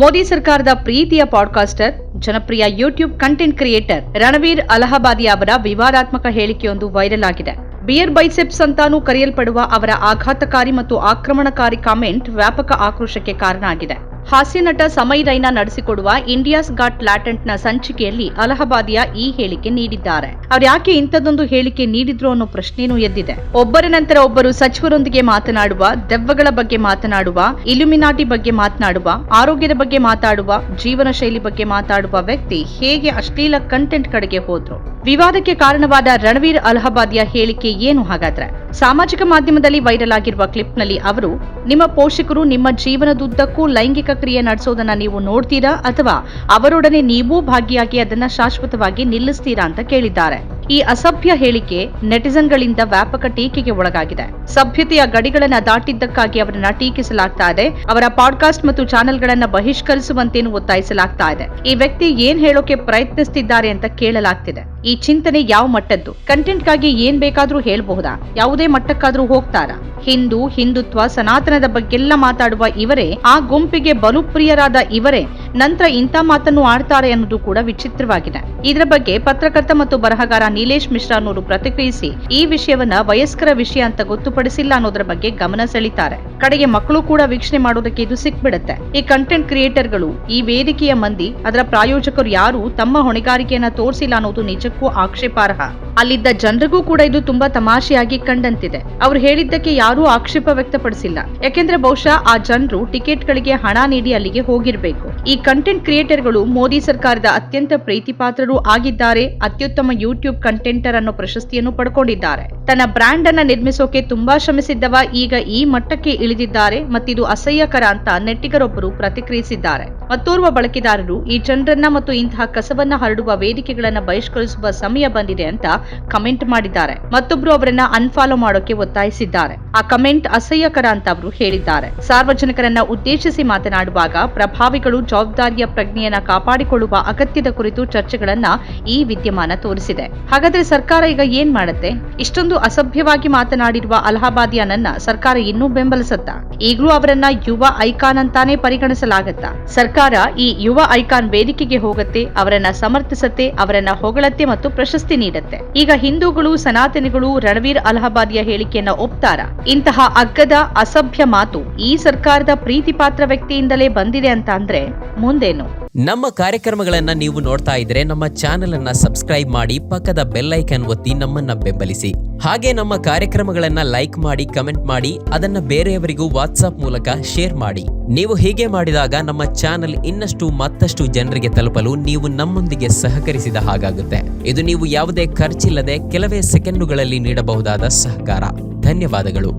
ಮೋದಿ ಸರ್ಕಾರದ ಪ್ರೀತಿಯ ಪಾಡ್ಕಾಸ್ಟರ್, ಜನಪ್ರಿಯ YouTube content creator Ranveer Allahbadia ಅವರ ವಿವಾದಾತ್ಮಕ ಹೇಳಿಕೆಯೊಂದು ವೈರಲ್ ಆಗಿದೆ. ಬಿಯರ್ ಬೈಸೆಪ್ಸ್ ಅಂತಾನೂ ಕರೆಯಲ್ಪಡುವ ಅವರ ಆಘಾತಕಾರಿ ಮತ್ತು ಆಕ್ರಮಣಕಾರಿ ಕಾಮೆಂಟ್ ವ್ಯಾಪಕ ಆಕ್ರೋಶಕ್ಕೆ ಕಾರಣ ಆಗಿದೆ. ಹಾಸ್ಯ ನಟ ಸಮಯ್ ರೈನಾ ನಡೆಸಿಕೊಡುವ ಇಂಡಿಯಾಸ್ ಗಾಟ್ ಲ್ಯಾಟೆಂಟ್ನ ಸಂಚಿಕೆಯಲ್ಲಿ ಅಲಹಾಬಾದಿಯ ಈ ಹೇಳಿಕೆ ನೀಡಿದ್ದಾರೆ. ಅವ್ರು ಯಾಕೆ ಇಂಥದ್ದೊಂದು ಹೇಳಿಕೆ ನೀಡಿದ್ರು ಅನ್ನೋ ಪ್ರಶ್ನೆನೂ ಎದ್ದಿದೆ. ಒಬ್ಬರ ನಂತರ ಒಬ್ಬರು ಸಚಿವರೊಂದಿಗೆ ಮಾತನಾಡುವ, ದೆವ್ವಗಳ ಬಗ್ಗೆ ಮಾತನಾಡುವ, ಇಲ್ಯುಮಿನಾಟಿ ಬಗ್ಗೆ ಮಾತನಾಡುವ, ಆರೋಗ್ಯದ ಬಗ್ಗೆ ಮಾತಾಡುವ ಜೀವನ ಶೈಲಿ ಬಗ್ಗೆ ಮಾತಾಡುವ ವ್ಯಕ್ತಿ ಹೇಗೆ ಅಶ್ಲೀಲ ಕಂಟೆಂಟ್ ಕಡೆಗೆ ಹೋದ್ರು? ವಿವಾದಕ್ಕೆ ಕಾರಣವಾದ ರಣವೀರ್ ಅಲಹಾಬಾದ್ಯ ಹೇಳಿಕೆ ಏನು ಹಾಗಾದ್ರೆ? ಸಾಮಾಜಿಕ ಮಾಧ್ಯಮದಲ್ಲಿ ವೈರಲ್ ಆಗಿರುವ ಕ್ಲಿಪ್ನಲ್ಲಿ ಅವರು, ನಿಮ್ಮ ಪೋಷಕರು ನಿಮ್ಮ ಜೀವನದುದ್ದಕ್ಕೂ ಲೈಂಗಿಕ ಕ್ರಿಯೆ ನಡೆಸೋದನ್ನ ನೀವು ನೋಡ್ತೀರಾ ಅಥವಾ ಅವರೊಡನೆ ನೀವೂ ಭಾಗಿಯಾಗಿ ಅದನ್ನ ಶಾಶ್ವತವಾಗಿ ನಿಲ್ಲಿಸ್ತೀರಾ ಅಂತ ಕೇಳಿದ್ದಾರೆ. ಈ ಅಸಭ್ಯ ಹೇಳಿಕೆ ನೆಟಿಸನ್ಗಳಿಂದ ವ್ಯಾಪಕ ಟೀಕೆಗೆ ಒಳಗಾಗಿದೆ. ಸಭ್ಯತೆಯ ಗಡಿಗಳನ್ನು ದಾಟಿದ್ದಕ್ಕಾಗಿ ಅವರನ್ನ ಟೀಕಿಸಲಾಗ್ತಾ ಇದೆ. ಅವರ ಪಾಡ್ಕಾಸ್ಟ್ ಮತ್ತು ಚಾನೆಲ್ಗಳನ್ನ ಬಹಿಷ್ಕರಿಸುವಂತೇನು ಒತ್ತಾಯಿಸಲಾಗ್ತಾ ಇದೆ. ಈ ವ್ಯಕ್ತಿ ಏನ್ ಹೇಳೋಕೆ ಪ್ರಯತ್ನಿಸ್ತಿದ್ದಾರೆ ಅಂತ ಕೇಳಲಾಗ್ತಿದೆ. ಈ ಚಿಂತನೆ ಯಾವ ಮಟ್ಟದ್ದು? ಕಂಟೆಂಟ್ಗಾಗಿ ಏನ್ ಬೇಕಾದ್ರೂ ಹೇಳ್ಬಹುದಾ? ಯಾವುದೇ ಮಟ್ಟಕ್ಕಾದ್ರೂ ಹೋಗ್ತಾರಾ? ಹಿಂದೂ, ಹಿಂದುತ್ವ, ಸನಾತನದ ಬಗ್ಗೆಲ್ಲ ಮಾತಾಡುವ ಇವರೇ, ಆ ಗುಂಪಿಗೆ ಬಲುಪ್ರಿಯರಾದ ಇವರೇ ನಂತರ ಇಂಥ ಮಾತನ್ನು ಆಡ್ತಾರೆ ಅನ್ನೋದು ಕೂಡ ವಿಚಿತ್ರವಾಗಿದೆ. ಇದರ ಬಗ್ಗೆ ಪತ್ರಕರ್ತ ಮತ್ತು ಬರಹಗಾರ ನೀಲೇಶ್ ಮಿಶ್ರಾ ಅನ್ನೋರು ಪ್ರತಿಕ್ರಿಯಿಸಿ, ಈ ವಿಷಯವನ್ನ ವಯಸ್ಕರ ವಿಷಯ ಅಂತ ಗೊತ್ತುಪಡಿಸಿಲ್ಲ ಅನ್ನೋದರ ಬಗ್ಗೆ ಗಮನ ಸೆಳಿತಾರೆ. ಕಡೆಗೆ ಮಕ್ಕಳು ಕೂಡ ವೀಕ್ಷಣೆ ಮಾಡೋದಕ್ಕೆ ಇದು ಸಿಕ್ಬಿಡುತ್ತೆ. ಈ ಕಂಟೆಂಟ್ ಕ್ರಿಯೇಟರ್ಗಳು ಈ ವೇದಿಕೆಯ ಮಂದಿ, ಅದರ ಪ್ರಾಯೋಜಕರು ಯಾರು ತಮ್ಮ ಹೊಣೆಗಾರಿಕೆಯನ್ನ ತೋರಿಸಿಲ್ಲ ಅನ್ನೋದು ನಿಜಕ್ಕೂ ಆಕ್ಷೇಪಾರ್ಹ. ಅಲ್ಲಿದ್ದ ಜನರಿಗೂ ಕೂಡ ಇದು ತುಂಬಾ ತಮಾಷೆಯಾಗಿ ಕಂಡಂತಿದೆ. ಅವರು ಹೇಳಿದ್ದಕ್ಕೆ ಯಾರೂ ಆಕ್ಷೇಪ ವ್ಯಕ್ತಪಡಿಸಿಲ್ಲ. ಯಾಕೆಂದ್ರೆ ಬಹುಶಃ ಆ ಜನರು ಟಿಕೆಟ್ಗಳಿಗೆ ಹಣ ನೀಡಿ ಅಲ್ಲಿಗೆ ಹೋಗಿರ್ಬೇಕು. ಈ ಕಂಟೆಂಟ್ ಕ್ರಿಯೇಟರ್ಗಳು ಮೋದಿ ಸರ್ಕಾರದ ಅತ್ಯಂತ ಪ್ರೀತಿಪಾತ್ರರು ಆಗಿದ್ದಾರೆ. ಅತ್ಯುತ್ತಮ ಯೂಟ್ಯೂಬ್ ಕಂಟೆಂಟರ್ ಅನ್ನೋ ಪ್ರಶಸ್ತಿಯನ್ನು ಪಡ್ಕೊಂಡಿದ್ದಾರೆ. ತನ್ನ ಬ್ರ್ಯಾಂಡ್ ಅನ್ನ ನಿರ್ಮಿಸೋಕೆ ತುಂಬಾ ಶ್ರಮಿಸಿದ್ದವ ಈಗ ಈ ಮಟ್ಟಕ್ಕೆ ಇಳಿದಿದ್ದಾರೆ ಮತ್ತಿದು ಅಸಹ್ಯಕರ ಅಂತ ನೆಟ್ಟಿಗರೊಬ್ಬರು ಪ್ರತಿಕ್ರಿಯಿಸಿದ್ದಾರೆ. ಮತ್ತೋರ್ವ ಬಳಕೆದಾರರು ಈ ಜನರನ್ನ ಮತ್ತು ಇಂತಹ ಕಸವನ್ನ ಹರಡುವ ವೇದಿಕೆಗಳನ್ನ ಬಹಿಷ್ಕರಿಸುವ ಸಮಯ ಬಂದಿದೆ ಅಂತ ಕಮೆಂಟ್ ಮಾಡಿದ್ದಾರೆ. ಮತ್ತೊಬ್ರು ಅವರನ್ನ ಅನ್ಫಾಲೋ ಮಾಡೋಕೆ ಒತ್ತಾಯಿಸಿದ್ದಾರೆ. ಆ ಕಮೆಂಟ್ ಅಸಹ್ಯಕರ ಅಂತ ಅವರು ಹೇಳಿದ್ದಾರೆ. ಸಾರ್ವಜನಿಕರನ್ನ ಉದ್ದೇಶಿಸಿ ಮಾತನಾಡುವಾಗ ಪ್ರಭಾವಿಗಳು ಜವಾಬ್ದಾರಿಯ ಪ್ರಜ್ಞೆಯನ್ನ ಕಾಪಾಡಿಕೊಳ್ಳುವ ಅಗತ್ಯದ ಕುರಿತು ಚರ್ಚೆಗಳನ್ನ ಈ ವಿದ್ಯಮಾನ ತೋರಿಸಿದೆ. ಹಾಗಾದ್ರೆ ಸರ್ಕಾರ ಈಗ ಏನ್ ಮಾಡುತ್ತೆ? ಇಷ್ಟೊಂದು ಅಸಭ್ಯವಾಗಿ ಮಾತನಾಡಿರುವ ಅಲಹಾಬಾದಿಯಾನನ್ನ ಸರ್ಕಾರ ಇನ್ನೂ ಬೆಂಬಲಿಸತ್ತಾ? ಈಗಲೂ ಅವರನ್ನ ಯುವ ಐಕಾನ್ ಅಂತಾನೆ ಪರಿಗಣಿಸಲಾಗತ್ತಾ? ಸರ್ಕಾರ ಈ ಯುವ ಐಕಾನ್ ವೇದಿಕೆಗೆ ಹೋಗುತ್ತೆ, ಅವರನ್ನ ಸಮರ್ಥಿಸತ್ತೆ, ಅವರನ್ನ ಹೊಗಳತ್ತೆ ಮತ್ತು ಪ್ರಶಸ್ತಿ ನೀಡುತ್ತೆ. ಈಗ ಹಿಂದೂಗಳು, ಸನಾತನಿಗಳು, ರಣವೀರ್ ಅಲಹಾಬಾದಿಯ ಹೇಳಿಕೆಯನ್ನ ಒಪ್ತಾರ? ಇಂತಹ ಅಗ್ಗದ ಅಸಭ್ಯ ಮಾತು ಈ ಸರ್ಕಾರದ ಪ್ರೀತಿಪಾತ್ರ ವ್ಯಕ್ತಿಯಿಂದಲೇ ಬಂದಿದೆ ಅಂತ ಅಂದ್ರೆ ಮುಂದೇನು? ನಮ್ಮ ಕಾರ್ಯಕ್ರಮಗಳನ್ನ ನೀವು ನೋಡ್ತಾ ಇದ್ರೆ ನಮ್ಮ ಚಾನೆಲ್ ಅನ್ನ ಸಬ್ಸ್ಕ್ರೈಬ್ ಮಾಡಿ ಪಕ್ಕದ ಬೆಲ್ ಐಕನ್ ಒತ್ತಿ ನಮ್ಮನ್ನ ಬೆಂಬಲಿಸಿ. ಹಾಗೆ ನಮ್ಮ ಕಾರ್ಯಕ್ರಮಗಳನ್ನ ಲೈಕ್ ಮಾಡಿ, ಕಮೆಂಟ್ ಮಾಡಿ, ಅದನ್ನ ಬೇರೆಯವರಿಗೂ ವಾಟ್ಸ್ಆಪ್ ಮೂಲಕ ಶೇರ್ ಮಾಡಿ. ನೀವು ಹೀಗೆ ಮಾಡಿದಾಗ ನಮ್ಮ ಚಾನೆಲ್ ಇನ್ನಷ್ಟು ಮತ್ತಷ್ಟು ಜನರಿಗೆ ತಲುಪಲು ನೀವು ನಮ್ಮೊಂದಿಗೆ ಸಹಕರಿಸಿದ ಹಾಗಾಗುತ್ತೆ. ಇದು ನೀವು ಯಾವುದೇ ಖರ್ಚಿಲ್ಲದೆ ಕೆಲವೇ ಸೆಕೆಂಡುಗಳಲ್ಲಿ ನೀಡಬಹುದಾದ ಸಹಕಾರ. ಧನ್ಯವಾದಗಳು.